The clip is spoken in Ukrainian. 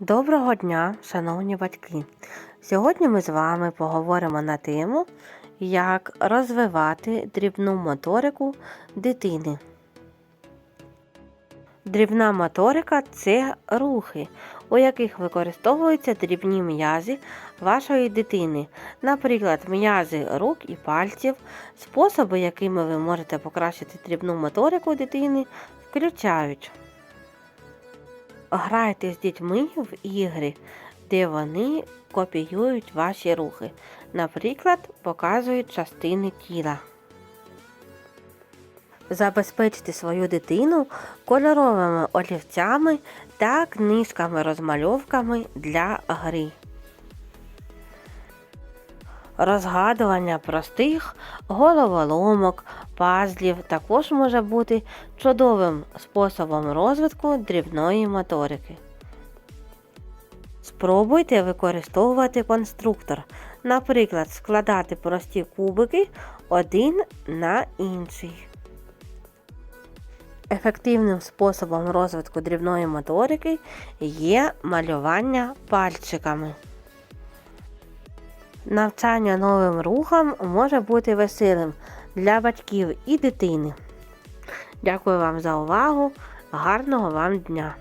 Доброго дня, шановні батьки! Сьогодні ми з вами поговоримо на тему, як розвивати дрібну моторику дитини. Дрібна моторика це рухи, у яких використовуються дрібні м'язи вашої дитини, наприклад, м'язи рук і пальців, способи, якими ви можете покращити дрібну моторику дитини, включають. Грайте з дітьми в ігри, де вони копіюють ваші рухи. Наприклад, показують частини тіла. Забезпечте свою дитину кольоровими олівцями та книжками-розмальовками для гри. Розгадування простих головоломок, пазлів також може бути чудовим способом розвитку дрібної моторики. Спробуйте використовувати конструктор, наприклад, складати прості кубики один на інший. Ефективним способом розвитку дрібної моторики є малювання пальчиками. Навчання новим рухам може бути веселим для батьків і дитини. Дякую вам за увагу. Гарного вам дня!